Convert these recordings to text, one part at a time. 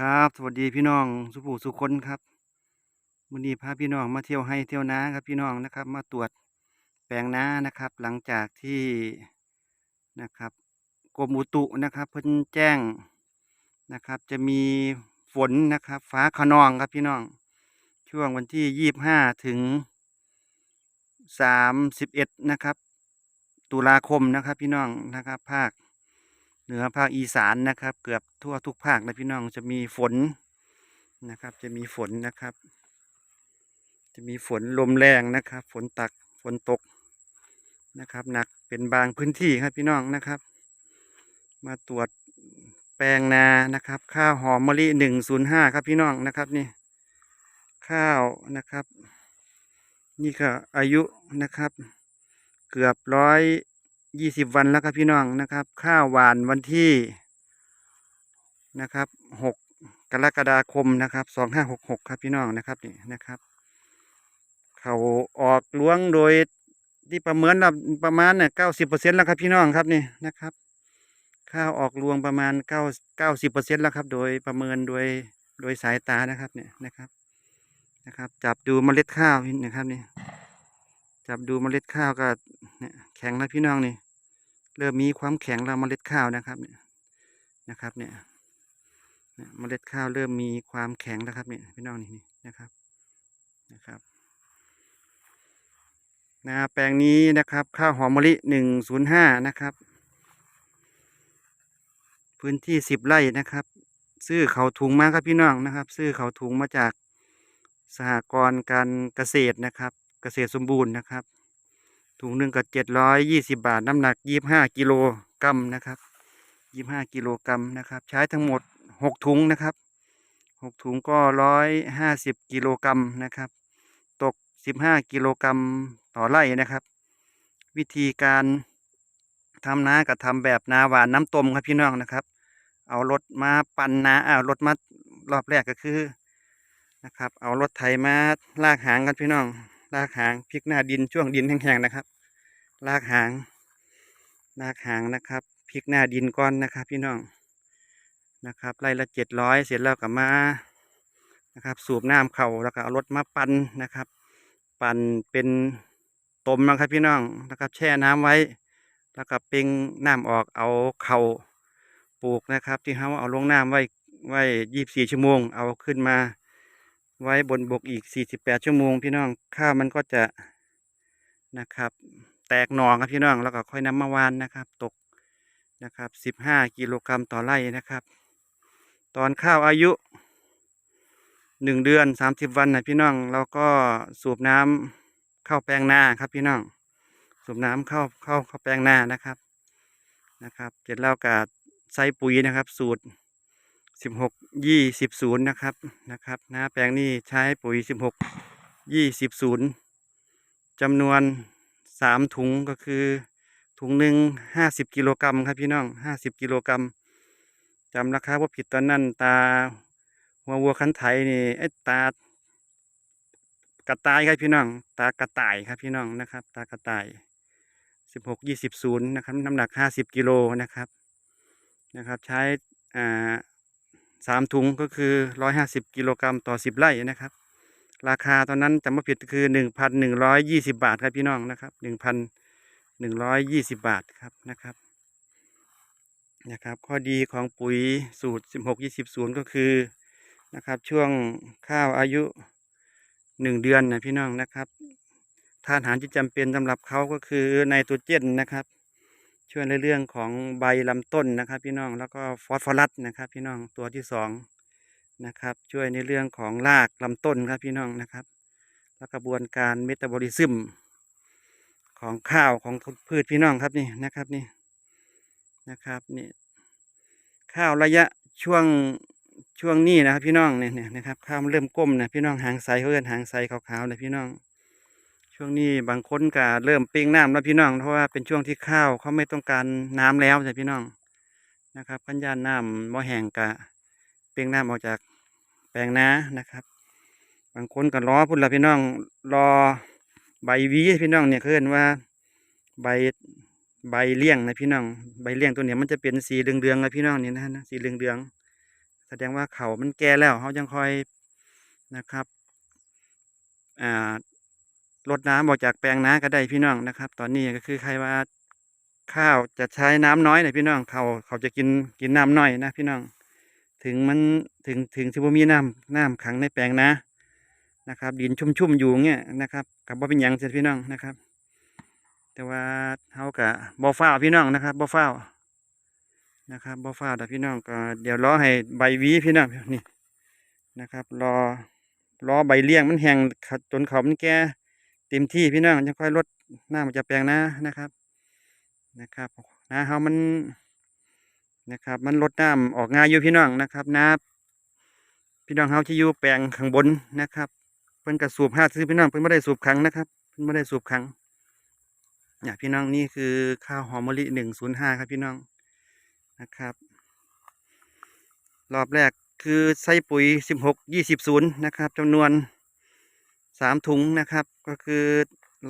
ครับ สวัสดีพี่น้องสุภูสุคนครับวันนี้พาพี่น้องมาเที่ยวให้เที่ยวนาครับพี่น้องนะครับ มาตรวจแปลงนานะครับ หลังจากที่นะครับกรมอุตุนะครับเพิ่นแจ้งนะครับ จะมีฝนนะครับ ฟ้าขนองครับพี่น้อง ช่วงวันที่ยี่บห้าถึงสามสิบเอ็ดนะครับ ตุลาคมนะครับ พี่น้องนะครับ ภาค เหนือภาคอีสานนะครับ เกือบทั่วทุกภาคนะพี่น้องจะมีฝนนะครับ จะมีฝนนะครับ จะมีฝนลมแรงนะครับ ฝนตักฝนตกนะครับหนักเป็นบางพื้นที่ครับพี่น้องนะครับ มาตรวจแปลงนานะครับ ข้าวหอมมะลิหนึ่งศูนย์ห้าครับพี่น้องนะครับนี่ข้าวนะครับ นี่ก็อายุนะครับ เกือบร้อย ยี่สิบวันแล้วครับพี่น้องนะครับ ข้าวหวานวันที่นะครับหกกรกฎาคมนะครับสองห้าหกหกครับพี่น้องนะครับนี่นะครับ เขาออกล้วงโดยที่ประเมินประมาณเนี่ยเก้าสิบเปอร์เซ็นต์แล้วครับพี่น้องครับนี่นะครับ ข้าวออกรวงประมาณเก้าเก้าสิบเปอร์เซ็นต์แล้วครับ โดยประเมินโดยโดยสายตานะครับเนี่ยนะครับนะครับ จับดูเมล็ดข้าวนี่นะครับนี่จับดูเมล็ดข้าวก็เนี่ยแข็งแล้วพี่น้องนี่ เริ่มมีความแข็งแล้วเมล็ดข้าวนะครับเนี่ยนะครับเนี่ยเนี่ยเมล็ดข้าวเริ่มมีความแข็งแล้วครับเนี่ยพี่น้องนี่นี่นะครับนะครับนาแปลงนี้นะครับข้าวหอมมะลิหนึ่งศูนย์ห้านะครับ พื้นที่สิบไร่นะครับ ซื้อเขาถุงมาครับพี่น้องนะครับ ซื้อเขาถุงมาจากสหกรณ์การเกษตรนะครับ เกษตรสมบูรณ์นะครับ ถุงหนึ่งก็เจ็ดร้อยยี่สิบาท น้ำหนักยี่ห้ากิโลกรัมนะครับยี่ห้ากิโลกรัมนะครับ ใช้ทั้งหมดหกถุงนะครับหกถุงก็ร้อยห้าสิบกิโลกรัมนะครับ ตกสิบห้ากิโลกรัมต่อไร่นะครับ วิธีการทำนากับทำแบบนาหวานน้ำต้มครับพี่น้องนะครับ เอารถมาปั่นนาเอารถมารอบแรกก็คือนะครับ เอารถไถมาลากหางกันพี่น้อง ลากหางพลิกหน้าดินช่วงดินแห้งๆนะครับลากหางลากหางนะครับพลิกหน้าดินก้อนนะครับ พี่น้องนะครับไล่ละเจ็ดร้อยเสร็จแล้วก็มานะครับสูบน้ำเข่าแล้วก็เอารถมาปั่นนะครับ ปั่นเป็นตมนะครับพี่น้องนะครับ แช่น้ำไว้ แล้วก็เป่งน้ำออกเอาเข่าปลูกนะครับ ที่เขาเอาลงน้ำไว้ไว้ยี่บสี่ชั่วโมง เอาขึ้นมา ไว้บนบกอีก 48 ชั่วโมง พี่น้องข้าวมันก็จะนะครับ แตกหน่อครับพี่น้องแล้วก็ค่อยนำมาวานนะครับ ตกนะครับ 15 กิโลกรัมต่อไร่นะครับ ตอนข้าวอายุ 1 เดือน 30 วันนะพี่น้องเราก็สูบน้ำเข้าแปลงนาครับพี่น้อง สูบน้ำเข้าเข้าเข้าแปลงนานะครับนะครับเสร็จแล้วก็ใส่ปุ๋ยนะครับ สูตร สิบหกยี่สิบศูนย์นะครับนะครับนาแปลงนี้ใช้ปุ๋ยสิบหกยี่สิบศูนย์จำนวนสามถุงก็คือถุงหนึ่งห้าสิบกิโลกรัมครับพี่น้องห้าสิบกิโลกรัมจำราคาว่าผิดตอนนั้นตาหัววัวคันไถนี่ไอ้ตากระต่ายครับพี่น้อง ตากระต่ายครับพี่น้องนะครับ ตากระต่ายสิบหกยี่สิบศูนย์นะครับน้ำหนักห้าสิบกิโลนะครับนะครับ ใช้อ่า สามถุงก็คือร้อยห้าสิบกิโลกรัมต่อสิบไร่นะครับ ราคาตอนนั้นจำไม่ผิดคือหนึ่งพันหนึ่งร้อยยี่สิบาทครับพี่น้องนะครับหนึ่งพันหนึ่งร้อยยี่สิบาทครับนะครับนะครับข้อดีของปุ๋ยสูตรสิบหกยี่สิบศูนย์ก็คือนะครับช่วงข้าวอายุหนึ่งเดือนนะพี่น้องนะครับธาตุอาหารที่จำเป็นสำหรับเขาก็คือไนโตรเจนนะครับ ช่วยในเรื่องของใบลำต้นนะครับ พี่น้องแล้วก็ฟอสฟอรัสนะครับ พี่น้องตัวที่สองนะครับ ช่วยในเรื่องของรากลำต้นครับพี่น้องนะครับ แล้วกระบวนการเมตาบอลิซึมของข้าวของพืชพี่น้องครับนี่นะครับนี่นะครับนี่ข้าวระยะช่วงช่วงนี้นะครับพี่น้องเนี่ยนะครับข้าวมันเริ่มก้มนะพี่น้องหางใสเขาเรียกหางใสขาวๆนะพี่น้อง ช่วงนี้บางคนก็เริ่มปล่งน้ำแล้วพี่น้อง เพราะว่าเป็นช่วงที่ข้าวเขาไม่ต้องการน้ำแล้วใช่พี่น้องนะครับพันยานน้ำบ่แห้งกะปล่งน้ำออกจากแปลงนานะครับ บางคนก็รอพุ่นละพี่น้อง รอใบวีพี่น้องเนี่ยคือว่าใบใบเลี้ยงนะพี่น้อง ใบเลี้ยงตัวเนี้ยมันจะเป็นสีเหลืองๆนะพี่น้องนี่นะนะสีเหลืองๆแสดงว่าเขามันแก่แล้วเขายังคอยนะครับอ่า รดน้ำออกจากแปลงนาก็ได้พี่น้องนะครับ ตอนนี้ก็คือใครว่าข้าวจะใช้น้ำน้อยหนะพี่น้องเขาเขาจะกินกินน้ำน้อยนะพี่น้อง ถึงมันถึงถึงที่ว่ามีน้ำน้ำขังในแปลงนานะครับ ดินชุ่มๆอยู่เงี้ยนะครับกับบ่เป็นหยังเสียพี่น้องนะครับ แต่ว่าเขากับบ่ฟ้าพี่น้องนะครับบ่ฟ้านะครับบ่ฟ้าแต่พี่น้องก็เดี๋ยวรอให้ใบวีพี่น้องนี่นะครับ รอรอใบเลี้ยงมันแห้งจนเขามันแก่ เต็มที่พี่น้องจะค่อยลดหน้ำมันจะแปลงนานะครับ นะครับนาเขามันนะครับ มันลดน้ำออกง่ายอยู่พี่น้องนะครับนาพี่น้องเขาที่อยู่แปลงข้างบนนะครับ เพิ่นกระสูบห้าซื้อพี่น้องเพิ่นไม่ได้สูบขังนะครับเพิ่นไม่ได้สูบขังเนี่ยพี่น้องนี่คือข้าวหอมมะลิหนึ่งศูนย์ห้าครับพี่น้องนะครับ รอบแรกคือใส่ปุ๋ยสิบหกยี่สิบศูนย์นะครับจำนวน สามถุงนะครับ ก็คือ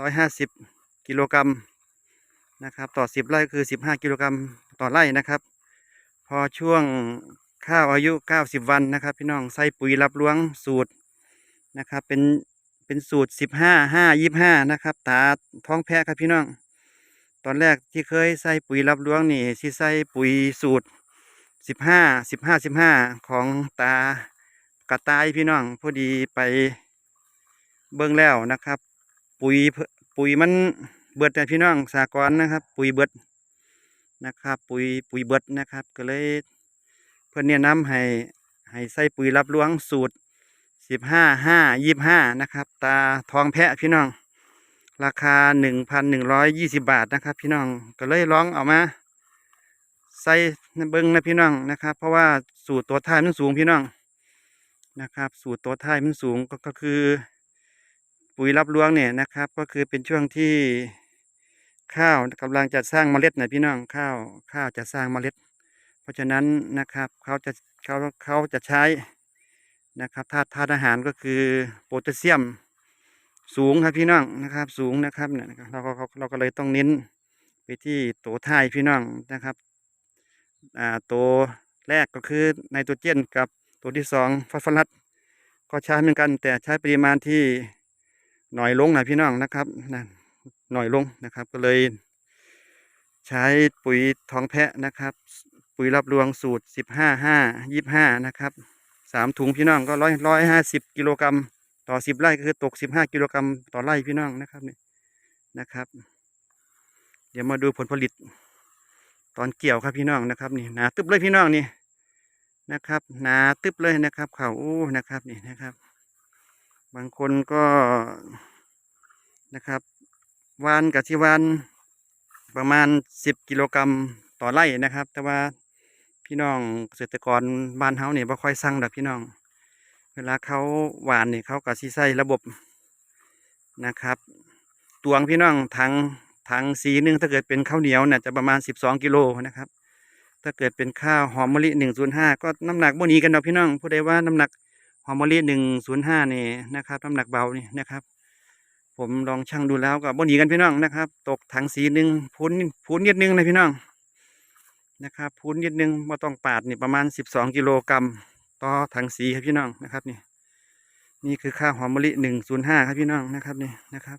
ร้อยห้าสิบกิโลกรัมนะครับ ต่อสิบไร่คือสิบห้ากิโลกรัมต่อไร่นะครับ พอช่วงข้าวอายุเก้าสิบวันนะครับ พี่น้องใส่ปุ๋ยรับรวงสูตรนะครับ เป็นเป็นสูตรสิบห้าห้ายี่ห้านะครับตาท้องแพะครับพี่น้อง ตอนแรกที่เคยใส่ปุ๋ยรับรวงนี่สิใส่ปุ๋ยสูตรสิบห้าสิบห้าสิบห้าของตากระต่ายพี่น้องพอดีไป เบิ่งแล้วนะครับ ปุ๋ยปุ๋ยมันเบิดแต่พี่น้องสากรนะครับ ปุ๋ยเบิดนะครับ ปุ๋ยปุ๋ยเบิดนะครับ ก็เลยเพื่อนแนะนำให้ให้ใส่ปุ๋ยรับรวงสูตรสิบห้าห้ายี่ห้านะครับ ตาทองแพะพี่น้อง ราคาหนึ่งพันหนึ่งร้อยยี่สิบาทนะครับ พี่น้องก็เลยลองเอามา ใส่เบิ้งนะพี่น้องนะครับ เพราะว่าสูตรตัวท้ายมันสูงพี่น้องนะครับ สูตรตัวท้ายมันสูงก็ก็คือ ปุ๋ยรับรวงเนี่ยนะครับ ก็คือเป็นช่วงที่ข้าวกำลังจะสร้างเมล็ดนะพี่น้องข้าวข้าวจะสร้างเมล็ด เพราะฉะนั้นนะครับเขาจะเขาเขาจะใช้นะครับธาตุธาตุอาหารก็คือโพแทสเซียมสูงครับพี่น้องนะครับสูงนะครับเนี่ยเราก็เราก็เลยต้องเน้นไปที่ตัวท้ายพี่น้องนะครับอ่าตัวแรกก็คือไนโตรเจนกับตัวที่สองฟอสฟอรัสก็ใช้เหมือนกันแต่ใช้ปริมาณที่ หน่อยลงนะพี่น้องนะครับนะหน่อยลงนะครับ ก็เลย ใช้ปุ๋ยทองแพะนะครับ ปุ๋ยรับรวงสูตรสิบห้าห้ายี่ห้านะครับสามถุงพี่น้องก็ร้อยร้อยห้าสิบกิโลกรัมต่อสิบไร่ก็คือตกสิบห้ากิโลกรัมต่อไร่พี่น้องนะครับนี่นะครับ เดี๋ยวมาดูผลผลิต ตอนเกี่ยวครับพี่น้องนะครับนี่หนาตึบเลยพี่น้องนี่นะครับหนาตึบเลยนะครับ เขาโอ้นะครับนี่นะครับ บางคนก็นะครับวานกับที่วานประมาณสิบกิโลกรัมต่อไร่นะครับ แต่ว่าพี่น้องเกษตรกรบ้านเฮาเนี่ยบ่ค่อยสั่งดอกพี่น้อง เวลาเขาหวานเนี่ยเขาก็สิใส่ระบบนะครับตวงพี่น้องถังถังสีหนึ่งถ้าเกิดเป็นข้าวเหนียวเนี่ยจะประมาณสิบสองกิโลนะครับ ถ้าเกิดเป็นข้าวหอมมะลิหนึ่งศูนย์ห้าก็น้ำหนักบ่หนีกันดอกพี่น้องผู้ใดว่าน้ำหนัก หอมมะลิหนึ่งศูนย์ห้านี่นะครับน้ำหนักเบานี่นะครับ ผมลองชั่งดูแล้วก็บ่หนีกันพี่น้องนะครับ ตกถังสีหนึ่งพูนพูนนิดนึงนะพี่น้องนะครับพูนนิดนึงม่ต้องปาดนี่ประมาณสิบสองกิโลกรัมต่อถังสีครับพี่น้องนะครับนี่นี่คือข้าหอมมะลิหนึ่งศูนย์ห้าครับพี่น้องนะครับนี่นะครับ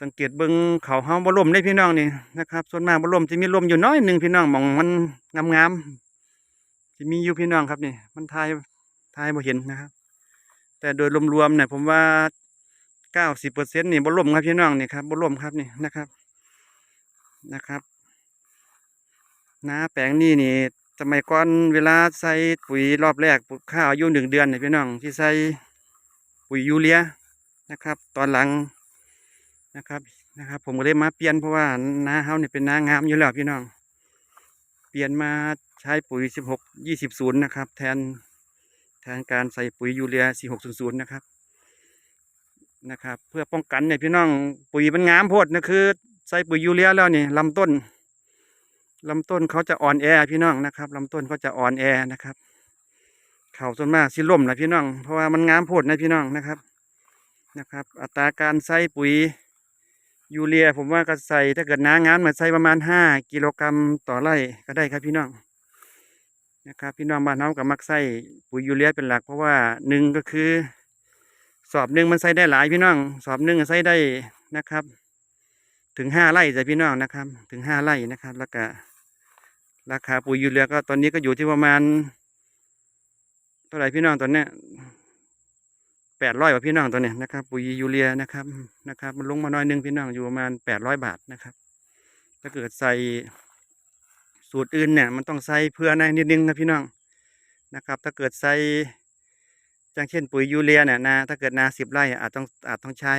สังเกตเบิ้งเขาเฮาบ่ล่มได้พี่น้องนี่นะครับ ส่วนมากบ่ล่มจะมีลมอยู่น้อยหนึ่งพี่น้องมองมันงามๆจะมีอยู่พี่น้องครับนี่ มันทาย ทายบ่เห็นนะครับ แต่โดยรวมๆเนี่ยผมว่าเก้าสิบเปอร์เซ็นต์นี่บ่ล่มครับพี่น้องนี่ครับบ่ล่มครับนี่นะครับนะครับนาแปลงนี่นี่สมัยก่อนเวลาใส่ปุ๋ยรอบแรกปลูกข้าวอายุหนึ่งเดือนเนี่ยพี่น้องที่ใส่ปุ๋ยยูเรียนะครับ ตอนหลังนะครับนะครับ ผมก็เลยมาเปลี่ยนเพราะว่านาเฮาเนี่ยเป็นนางามอยู่แล้วพี่น้อง เปลี่ยนมาใช้ปุ๋ยสิบหกยี่สิบศูนย์นะครับ แทน แทนการใส่ปุ๋ยยูเรียสี่หกศูนะครับ นะครับ เพื่อป้องกันเนี่ยพี่น้องปุ๋ยมันงามโพดนะคือ ใส่ปุ๋ยยูเรียแล้วนี่ลำต้นลำต้นเขาจะอ่อนแอพี่น้องนะครับลำต้นเขาจะอ่อนแอนะครับ เข่าส่วนมากสิล่มนะพี่น้อง เพราะว่ามันงามโพดนะพี่น้องนะครับ นะครับ อัตราการใส่ปุ๋ยยูเรียผมว่าก็ใส่ถ้าเกิดน้างานมาใส่ประมาณห้ากิโลกรัมต่อไร่ก็ได้ครับพี่น้อง นะครับพี่น้องบ้านเฮากับมักใส่ปุ๋ยยูเรียเป็นหลัก เพราะว่าหนึ่งก็คือ สอบหนึ่งมันใส่ได้หลายพี่น้อง สอบหนึ่งใส่ได้นะครับ ถึงห้าไร่จ้ะพี่น้องนะครับ ถึงห้าไร่นะครับ แล้วก็ราคาปุ๋ยยูเรียก็ตอนนี้ก็อยู่ที่ประมาณเท่าไหร่พี่น้องตอนเนี้ยแปดร้อยกว่าพี่น้องตัวเนี้ยนะครับปุ๋ยยูเรียนะครับนะครับ มันลงมาหน้อยหนึงพี่น้องอยู่ประมาณแปดร้อยบาทนะครับ ถ้าเกิดใส่ สูตรอื่นเนี่ยมันต้องใส่เพื่อในนิดนึงนะพี่น้องนะครับ ถ้าเกิดใส่อย่างเช่นปุ๋ยยูเรียเนี่ยนาถ้าเกิดนาสิบไร่อาจต้องอาจต้องใช้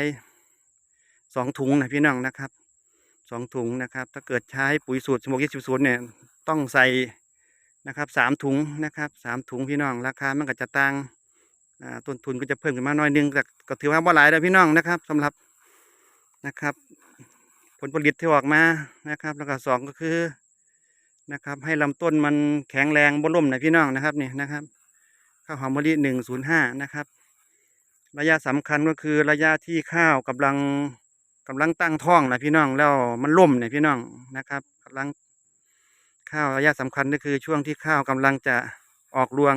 สองถุงนะพี่น้องนะครับสองถุงนะครับ ถ้าเกิดใช้ปุ๋ยสูตรสมกยี่สิบศูนย์เนี่ยต้องใส่นะครับสามถุงนะครับสามถุงพี่น้องราคามันก็จะต่างต้นทุนก็จะเพิ่มขึ้นมาหน่อยนึงแต่ก็ถือว่าบ่หลายแล้วพี่น้องนะครับสำหรับนะครับ ผลผลิตที่ออกมานะครับ แล้วก็สองก็คือ นะครับ ให้ลำต้นมันแข็งแรงบ่ล่มนะพี่น้องนะครับนี่นะครับข้าวหอมมะลิหนึ่งศูนย์ห้านะครับ ระยะสำคัญก็คือระยะที่ข้าวกำลังกำลังตั้งท้องนะพี่น้องแล้วมันล่มนี่ยพี่น้องนะครับกำลังข้าวระยะสำคัญก็คือช่วงที่ข้าวกำลังจะออกรวง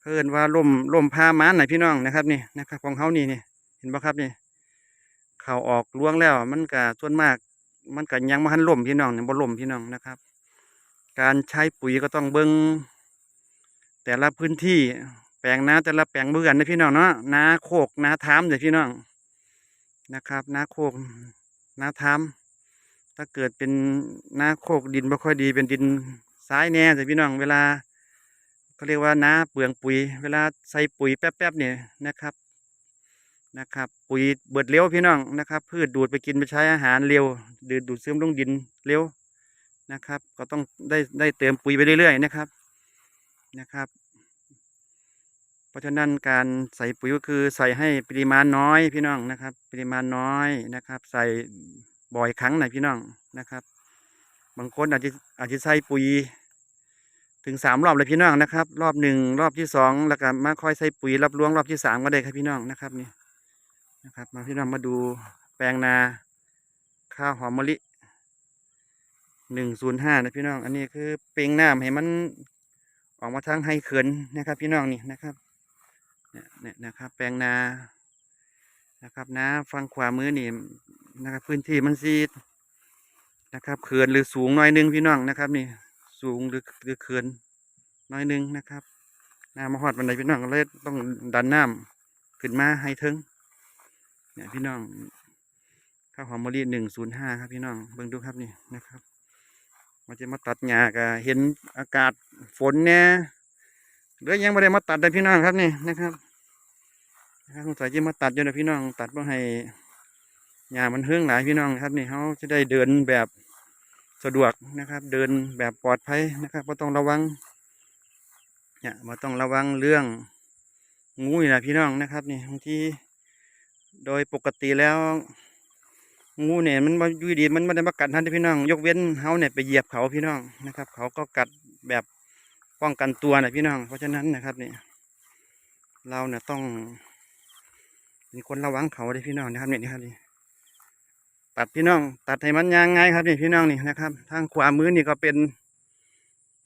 เพิ่นว่าล่มล่มพามันนะพี่น้องนะครับนี่นะครับ ของเขานี่นี่เห็นปะครับนี่เขาออกล้วงแล้วมันก็ส่วนมาก มันก็ยังม่ทันล่มพี่น้องเนี่ยบ่ล่มพี่น้องนะครับ การใช้ปุ๋ยก็ต้องเบิ่งแต่ละพื้นที่แปลงนาแต่ละแปลงเบื่อนนะพี่น้องเนาะนาโคกนาทามเดี๋ยวพี่น้องนะครับนาโคกนาทามถ้าเกิดเป็นนาโคกดินไม่ค่อยดีเป็นดินซ้ายแน่เดี๋ยวพี่น้องเวลาเขาเรียกว่านาเปลืองปุ๋ย เวลาใส่ปุ๋ยแป๊บๆเนี่ยนะครับนะครับ ปุ๋ยเบิดเร็วพี่น้องนะครับ พืชดูดไปกินไปใช้อาหารเร็วดูดดูดซึมลงดินเร็ว นะครับ ก็ต้องได้ได้เติมปุ๋ยไปเรื่อยๆนะครับนะครับ เพราะฉะนั้นการใส่ปุ๋ยก็คือใส่ให้ปริมาณน้อยพี่น้องนะครับ ปริมาณน้อยนะครับ ใส่บ่อยครั้งหน่อยพี่น้องนะครับ บางคนอาจจะอาจจะใส่ปุ๋ยถึงสามรอบเลยพี่น้องนะครับ รอบหนึ่งรอบที่สองแล้วก็มาค่อยใส่ปุ๋ยรับรวงรอบที่สามก็ได้ครับพี่น้องนะครับนี่นะครับ มาพี่น้องมาดูแปลงนาข้าวหอมมะลิ หนึ่งศูนย์ห้านะพี่น้อง อันนี้คือเปลงน้ำให้มันออกมาทางให้เขินนะครับ พี่น้องนี่นะครับเนี่ยเนี่ยนะครับ แปลงนานะครับนาฟังขวามือนี่นะครับ พื้นที่มันซีดนะครับเขื่อนหรือสูงน้อยหนึงพี่น้องนะครับ นี่ สูงหรือหรือเขื่อนน้อยหนึงนะครับน้ำมาหอดบันไดพี่น้องก็เลยต้องดันน้ำขึ้นมาให้ถึงเนี่ยพี่น้องข้าวหอมมะลิหนึ่งศูนย์ห้าครับพี่น้องเบิ่งดูครับนี่นะครับ มันจะมาตัดหญ้าก็เห็นอากาศฝนเนี่ยหรือยังไม่ได้มาตัดเลยพี่น้องครับนี่นะครับนะครับสงสัยจะมาตัดอยู่นะพี่น้อง ตัดเพื่อให้หญ้ามันเฮืองหลายพี่น้องครับนี่เขาจะได้เดินแบบสะดวกนะครับ เดินแบบปลอดภัยนะครับไม่ต้องระวังเนี่ยไม่ต้องระวังเรื่องงูนะพี่น้องนะครับนี่บางทีโดยปกติแล้ว งูเนี่ยมันมาอยู่ดีมันไม่ได้มากัดท่านพี่น้อง ยกเว้นเฮาเนี่ยไปเหยียบเขาพี่น้องนะครับ เขาก็กัดแบบป้องกันตัวนะพี่น้อง เพราะฉะนั้นนะครับเนี่ยเราเนี่ยต้องมีคนระวังเขาเลยพี่น้องนะครับเนี่ยนี่ครับนี่ตัดพี่น้อง ตัดให้มันยางไงครับนี่พี่น้องนี่นะครับ ทางขวามือนี่ก็เป็น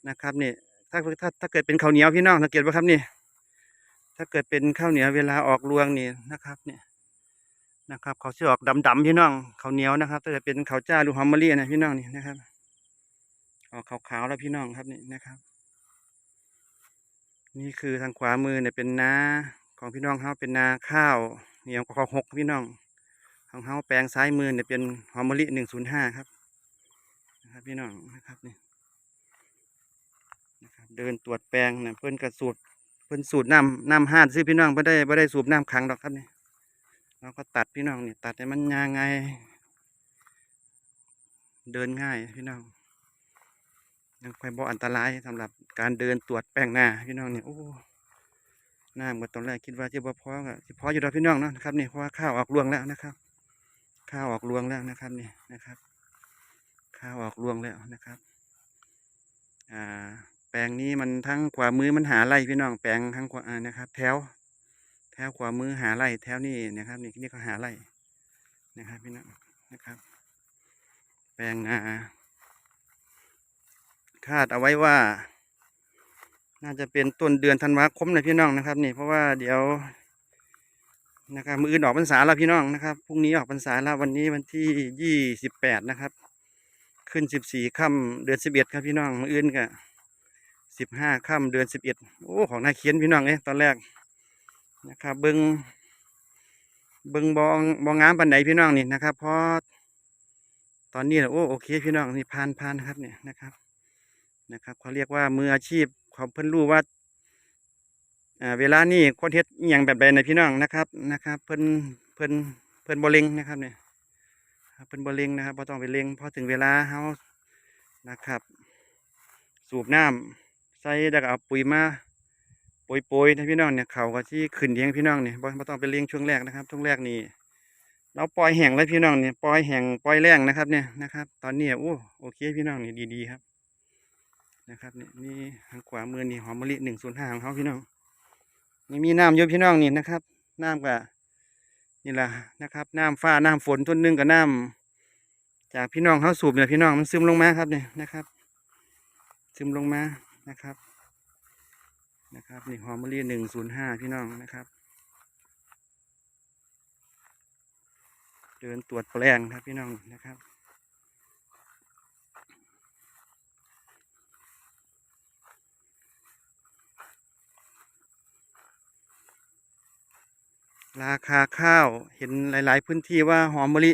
นะครับนี่ถ้าถ้าถ้าเกิดเป็นข้าวเหนียวพี่น้องสังเกตว่าครับนี่ถ้าเกิดเป็นข้าวเหนียวเวลาออกรวงนี่นะครับ เนี่ย นะครับเขาจะออกดำๆพี่น้องเขาเหนียวนะครับถ้าจะเป็นเขาจ้าหรือหอมมะลินะพี่น้องนี่นะครับออกขาวๆแล้วพี่น้องครับนี่นะครับ นี่คือทางขวามือเนี่ยเป็นนาของพี่น้องเขาเป็นนาข้าวเหนียวกับข้าวหกพี่น้องของเขาแปลงซ้ายมือเนี่ยเป็นหอมมะลิหนึ่งศูนย์ห้าครับนะครับพี่น้องนะครับนี่นะครับเดินตรวจแปลงเนี่ยเพิ่นกระสูดเพิ่นสูบน้ำน้ำห้าดซื้อพี่น้องไม่ได้ไม่ได้สูบน้ำขังดอกครับนี่ เราก็ตัดพี่น้องนี่ตัดให้มันยางไง เดินง่ายพี่น้องยังค่อยบ่อันตรายสำหรับการเดินตรวจแป้งหน้าพี่น้องเนี่ยโอ้หน้ำเมื่อตอนแรกคิดว่าจะบ่พอก็สิพออยู่ดอกพี่น้องเนาะครับนี่เพราะว่าข้าวออกรวงแล้วนะครับ ข้าวออกรวงแล้วนะครับนี่นะครับ ข้าวออกรวงแล้วนะครับ อ่าแปลงนี้มันทั้งขวามือมันหาไร่พี่น้องแปลงทั้งขวาอ่านะครับ แถว แถวขวามือหาไร่แถวนี้นะครับ นี่นี่ก็หาไร่นะครับพี่น้องนะครับ แปลงนาคาดเอาไว้ว่า น่าจะเป็นต้นเดือนธันวาคมนะพี่น้องนะครับ นี่เพราะว่าเดี๋ยวนะครับมืออื่นออกพรรษาแล้วพี่น้องนะครับพรุ่งนี้ออกพรรษาแล้ววันนี้วันที่ยี่สิบแปดนะครับ ขึ้นสิบสี่ค่ำเดือนสิบเอ็ดครับพี่น้องมืออื่นก็สิบห้าค่ำเดือนสิบเอ็ดโอ้ของนาเขียนพี่น้องเอ้ยตอนแรก นะครับเบิงเบิงบองบองงามปันไหนพี่น้องนี่นะครับเพราะตอนนี้น่ะโอ้โอเคพี่น้องนี่พานพานครับเนี่ยนะครับนะครับเขาเรียกว่ามืออาชีพเขาเพิ่นรู้ว่าอ่าเวลานี่คนเฮ็ดอย่างแบบใดนพี่น้องนะครับนะครับ เพิ่นเพิ่นเพิ่นบ่เลงนะครับเนี่ยเพิ่นบ่เลงนะครับบ่ต้องไปเลงพอถึงเวลาเฮานะครับ สูบน้ำใส่แล้วก็เอาปุ๋ยมา โปยๆนะพี่น้องเนี่ยเขาก็ที่ขึ้นเลี้ยงพี่น้องเนี่ยบ่บ่ต้องไปเลี้ยงช่วงแรกนะครับช่วงแรกนี่เราปล่อยแห้งเลยพี่น้องเนี่ยปล่อยแห้งปล่อยแรงนะครับ เนี่ยนะครับ ตอนนี้โอ้โอเคพี่น้องเนี่ยดีๆครับ นะครับนี่นี่ทางขวามือนี่หอมมะลิหนึ่งศูนย์ห้าของเขาพี่น้องนี่มีน้ำเยอะพี่น้องนี่นะครับน้ำกับนี่แหละนะครับน้ำฟ้าน้ำฝนต้นนึงกับน้ำจากพี่น้องเขาสูบเนี่ยพี่น้องมันซึมลงมาครับเนี่ยนะครับ ซึมลงมานะครับ นะครับนี่หอมมะลิหนึ่งศูนย์ห้าพี่น้องนะครับ เดินตรวจแปลงครับพี่น้องนะครับราคาข้าวเห็นหลาย ๆ พื้นที่ว่าหอมมะลิ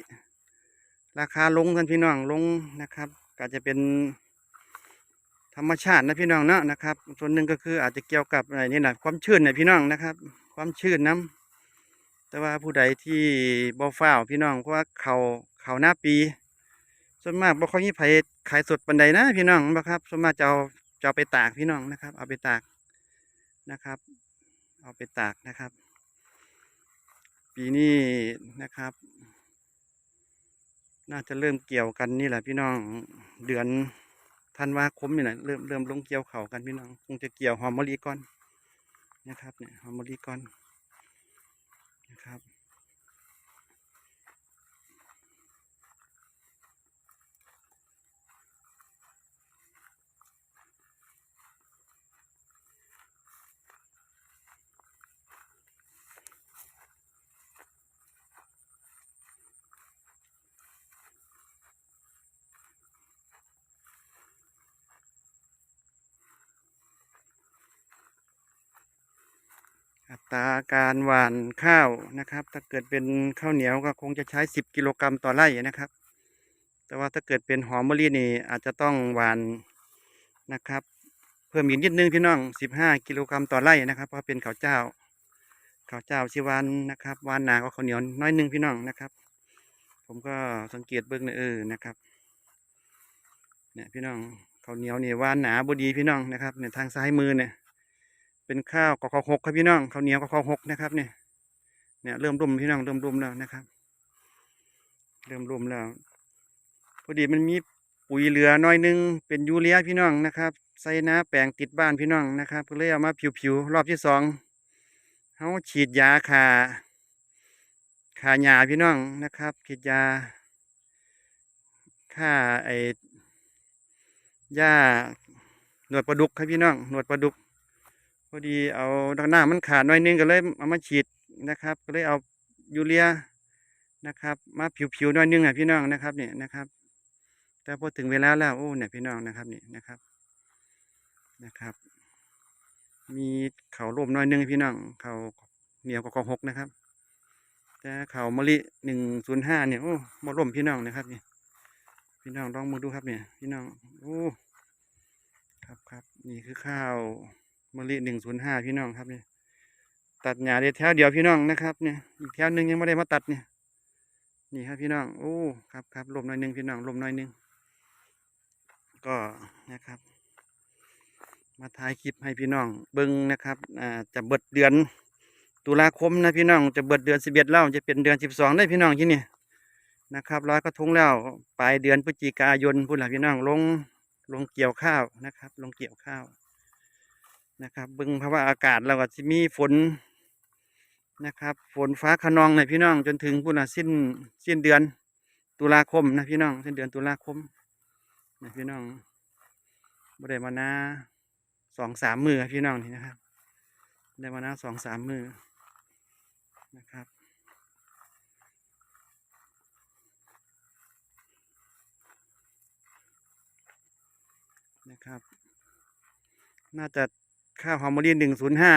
ราคาลงกันพี่น้องลงนะครับ ก็จะเป็น ธรรมชาตินะพี่น้องเนาะนะครับ ส่วนหนึ่งก็คืออาจจะเกี่ยวกับอะไรนี่นะความชื้นนะพี่น้องนะครับ ความชื้นน้ำแต่ว่าผู้ใดที่บ่ฟ้าวพี่น้องเพราะว่าเขาเขาหน้าปี ส่วนมากบ่ค่อยมีไผขายสดปันใดนะพี่น้องบ่ครับ ส่วนมากจะเอาจะเอาไปตากพี่น้องนะครับ เอาไปตากนะครับ เอาไปตากนะครับ ปีนี้นะครับ น่าจะเริ่มเกี่ยวกันนี่แหละพี่น้องเดือน ธันวาคมนี่นะเริ่มเริ่มลงเกี่ยวเขากันพี่น้องคงจะเกี่ยวหอมมะลิก่อนนะครับเนี่ยหอมมะลิก่อนนะครับ ตราการหว่านข้าวนะครับ ถ้าเกิดเป็นข้าวเหนียวก็คงจะใช้สิบกิโลกรัมต่อไร่นะครับ แต่ว่าถ้าเกิดเป็นหอมมะลินี่อาจจะต้องหว่านนะครับ เพิ่มอีกนิดนึงพี่น้องสิบห้ากิโลกรัมต่อไร่นะครับ เพราะเป็นข้าวเจ้าข้าวเจ้าชิวานนะครับหวานหนากว่าข้าวเหนียวน้อยหนึงพี่น้องนะครับ ผมก็สังเกตเบิ่งเออนะครับเนี่ยพี่น้องข้าวเหนียวนี่หวานหนาบดีพี่น้องนะครับเนี่ยทางซ้ายมือเนี่ย เป็นข้าวกอกหกครับพี่น้องข้าวเหนียวกอกหกนะครับเนี่ยเนี่ยเริ่มรุ่มพี่น้องเริ่มรุ่มแล้วนะครับ เริ่มรุ่มแล้วพอดีมันมีปุ๋ยเหลือน้อยหนึงเป็นยูเรียพี่น้องนะครับใส่น้าแปลงติดบ้านพี่น้องนะครับก็เลยเอามาผิวๆรอบที่สองเขาฉีดยาขาขาหญ้าพี่น้องนะครับฉีดยาฆ่าไอ้หญ้าหนวดปลาดุกครับพี่น้องหนวดปลาดุก พอดีเอาดักหน้ามันขาดหน่อยนึงก็เลยเอามาฉีดนะครับ ก็เลยเอายูเรียนะครับ มาผิวๆหน่อยนึงอะพี่น้องนะครับเนี่ยนะครับ แต่พอถึงเวลาแล้วโอ้เนี่ยพี่น้องนะครับนี่นะครับนะครับ มีเขาร่มหน้อยนึงพี่น้องเขาเหนียวกับของหกนะครับ แต่เขามะลิหนึ่งศูนย์ห้าเนี่ยโอ้มาร่มพี่น้องนะครับนี่พี่น้องลองมาดูครับเนี่ยพี่น้องโอ้ครับครับนี่คือข้าว มะลิหนึ่งศูนย์ห้าพี่น้องครับเนี่ยตัดหญ้าได้แถวเดียวพี่น้องนะครับเนี่ยอีกแถวหนึ่งยังไม่ได้มาตัดเนี่ยนี่ครับพี่น้องโอ้ครับครับลมหน่อยหนึ่งพี่น้องลมหน่อยหนึ่งก็นะครับ มาถ่ายคลิปให้พี่น้องเบิ้งนะครับอ่าจะเบิดเดือนตุลาคมนะพี่น้องจะเบิดเดือนสิบเอ็ดแล้วจะเป็นเดือนสิบสองได้พี่น้องที่นี่นะครับร้อยกระทงแล้วปลายเดือนพฤศจิกายนพุ่นละพี่น้องลงลงเกี่ยวข้าวนะครับ ลงเกี่ยวข้าว นะครับเบิ่งภาวะอากาศเราก็จะมีฝนนะครับ ฝนฟ้าขนองในพี่น้องจนถึงพุ่นสิ้นสิ้นเดือนตุลาคมนะพี่น้องสิ้นเดือนตุลาคมนะพี่น้องบ่ได้มานาสองสามมือพี่น้องนี่นะครับได้มนาสองสามมือนะครับนะครับ น่าจะ ข้าวหอมมะลิหนึ่งศูนย์ห้า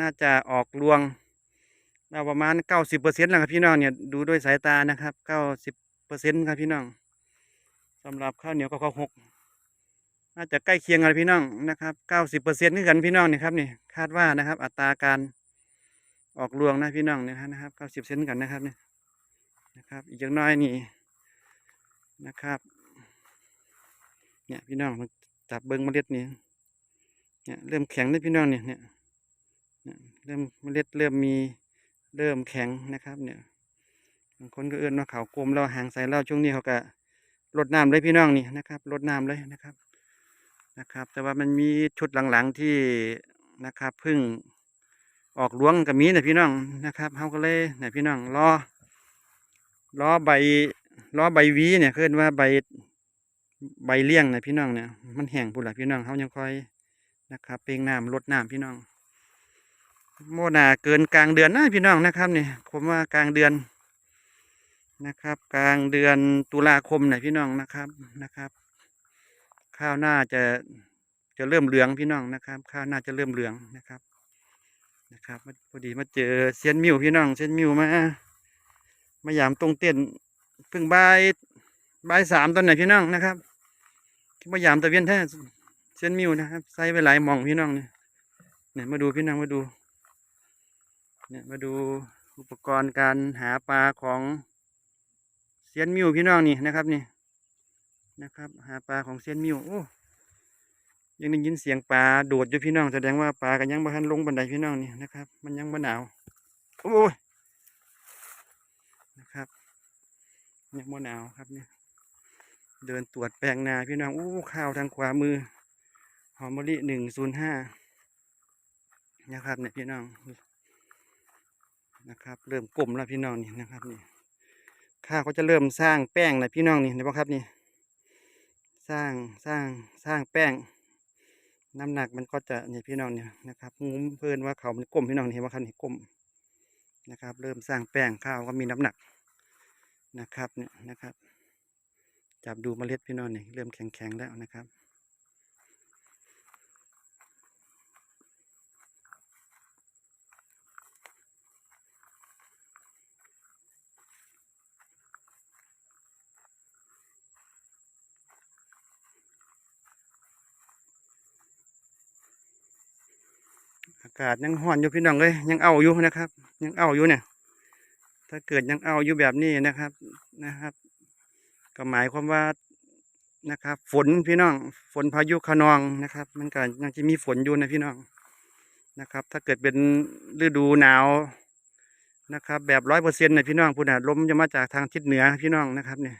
น่าจะออกรวงเราประมาณเก้าสิบเปอร์เซ็นต์แล้วครับพี่น้องเนี่ยดูด้วยสายตานะครับเก้าสิบเปอร์เซ็นต์ครับพี่น้องสำหรับข้าวเหนียวกับข้าวหกน่าจะใกล้เคียงกันพี่น้องนะครับเก้าสิบเปอร์เซ็นต์คือกันพี่น้องนี่ครับนี่คาดว่านะครับ อัตราการออกรวงนะพี่น้องเนี่ยนะครับเก้าสิบเซนกันนะครับเนี่ยนะครับ อีกอย่างน้อยนี่นะครับ เนี่ยพี่น้องจับเบิ้งเมล็ดนี่ เนี่ยเริ่มแข็งเลยพี่น้องเนี่ยเนี่ยเริ่มเมล็ดเริ่มมีเริ่มแข็งนะครับเนี่ยบางคนก็เอื้อนว่าเขาวกลมเราหางใส่เราช่วงนี้เขาก็ลดน้ำเลยพี่น้องนี่นะครับลดน้ำเลยนะครับนะครับ แต่ว่ามันมีชุดหลังๆที่นะครับพึ่งออกหลวงกับมีนะพี่น้องนะครับเขาก็เลยนี่พี่น้องรอรอใบรอใบวีเนี่ยคือว่าใบใบเลี้ยงนะพี่น้องเนี่ยมันแห้งพุ่นละพี่น้องเขายังคอย นะครับเปลงน้ำลดน้ำพี่น้อง โมนาเกินกลางเดือนนะพี่น้องนะครับเนี่ยผมว่ากลางเดือนนะครับ กลางเดือนตุลาคมนะพี่น้องนะครับนะครับ ข้าวหน้าจะจะเริ่มเหลืองพี่น้องนะครับ ข้าวหน้าจะเริ่มเหลืองนะครับนะครับพอดีมาเจอเซียนมิวพี่น้องเซียนมิวมามายามตรงเต้นเพิ่งบายบายสามตอนไหนพี่น้องนะครับที่มายามตะเวียนแท้ เซียนมิวนะครับใส่ไปหลายมองพี่น้องเนี่ยเนี่ยมาดูพี่น้องมาดู เนี่ยมาดูอุปกรณ์การหาปลาของเซียนมิวพี่น้องนี่นะครับนี่นะครับ หาปลาของเซียนมิวโอ้ยังได้ยินเสียงปลาโดดอยู่พี่น้องแสดงว่าปลากันยังบ่ทันลงบันไดพี่น้องนี่นะครับ มันยังบ่หนาวโอ้ยนะครับยังบ่หนาวครับเนี่ยเดินตรวจแปลงนาพี่น้องโอ้ข้าวทางขวามือ หอมมะลิหนึ่งศูนย์ห้านะครับเนี่ยพี่น้องนะครับ เริ่มกลมแล้วพี่น้องนี่นะครับนี่ข้าก็จะเริ่มสร้างแป้งนะพี่น้องนี่นไหมครับนี่ สร้างสร้างสร้างแป้ง น้ำหนักมันก็จะเนี่ยพี่น้องเนี่ยนะครับงุ้มเพื่อนว่าเขามันกลมพี่น้องนี่เห็นไหมครับนี่กลมนะครับ เริ่มสร้างแป้งข้าวก็มีน้ำหนักนะครับเนี่ยนะครับ จับดูเมล็ดพี่น้องนี่เริ่มแข็งๆแล้วนะครับากาศยังร้อนอยู่พี่น้องเลยยังเอาอยู่นะครับ ยังเอาอยู่เนี่ย ถ้าเกิดยังเอาอยู่แบบนี้นะครับนะครับ ก็หมายความว่านะครับ ฝนพี่น้อง ฝนพายุคะนองนะครับ มันก็ยังจะมีฝนอยู่นะพี่น้องนะครับ ถ้าเกิดเป็นฤดูหนาวนะครับ แบบร้อยเปอร์เซ็นต์นะพี่น้องพูดนะลมจะมาจากทางทิศเหนือพี่น้องนะครับเนี่ย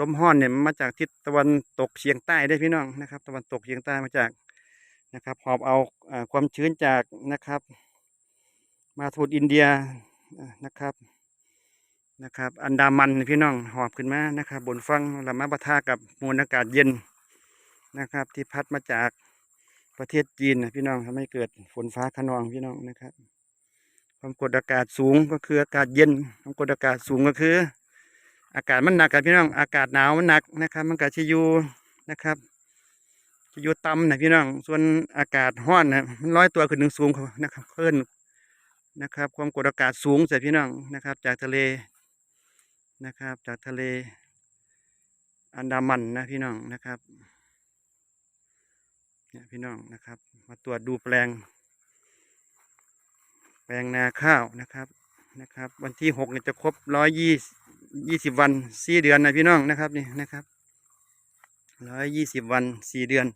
ลมห้อนเนี่ยมันมาจากทิศตะวันตกเฉียงใต้ได้พี่น้องนะครับ ตะวันตกเฉียงใต้มาจาก นะครับหอบเอาอความชื้นจากนะครับ มาทูดอินเดียนะครับนะครับ อันดามันพี่น้องหอบขึ้นมานะครับ บนฝั่งล้วมาปะทะกับมวลอากาศเย็นนะครับ ที่พัดมาจากประเทศจีนนะพี่น้องทำให้เกิดฝนฟ้าขนองพี่น้องนะครับ ความกดอากาศสูงก็คืออากาศเย็น ความกดอากาศสูงก็คือ อากาศมันหนักกับพี่น้อง อากาศหนาวมันหนักนะครับ มันก็จะอยู่นะครับ อยู่ต่ำนะพี่น้อง ส่วนอากาศห้อนนะมันร้อยตัวขึ้นถึงสูงนะครับขึ้นนะครับ ความกดอากาศสูงใส่พี่น้องนะครับ จากทะเลนะครับ จากทะเล อันดามันนะพี่น้องนะครับเนี่ยพี่น้องนะครับ มาตรวจดูแปลง แปลงนาข้าวนะครับนะครับ วันที่หกเนี่ยจะครบร้อยยี่ยี่สิบวันสี่เดือนนะพี่น้องนะครับนี่นะครับร้อยยี่สิบวันสี่เดือน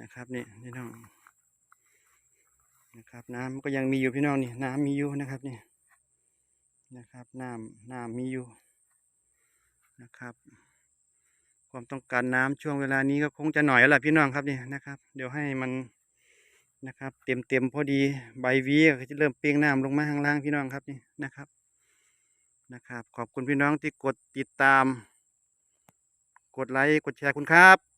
นะครับนี่พี่น้องนะครับ น้ำก็ยังมีอยู่พี่น้องนี่น้ำมีอยู่นะครับนี่นะครับน้ำน้ำมีอยู่นะครับ ความต้องการน้ำช่วงเวลานี้ก็คงจะหน่อยแล้วล่ะพี่น้องครับนี่นะครับ เดี๋ยวให้มันนะครับ เต็มเต็มพอดีใบวีก็จะเริ่มเปรียงน้ำลงมาข้างล่างพี่น้องครับนี่นะครับนะครับ ขอบคุณพี่น้องที่กดติดตาม กดไลค์กดแชร์คุณครับ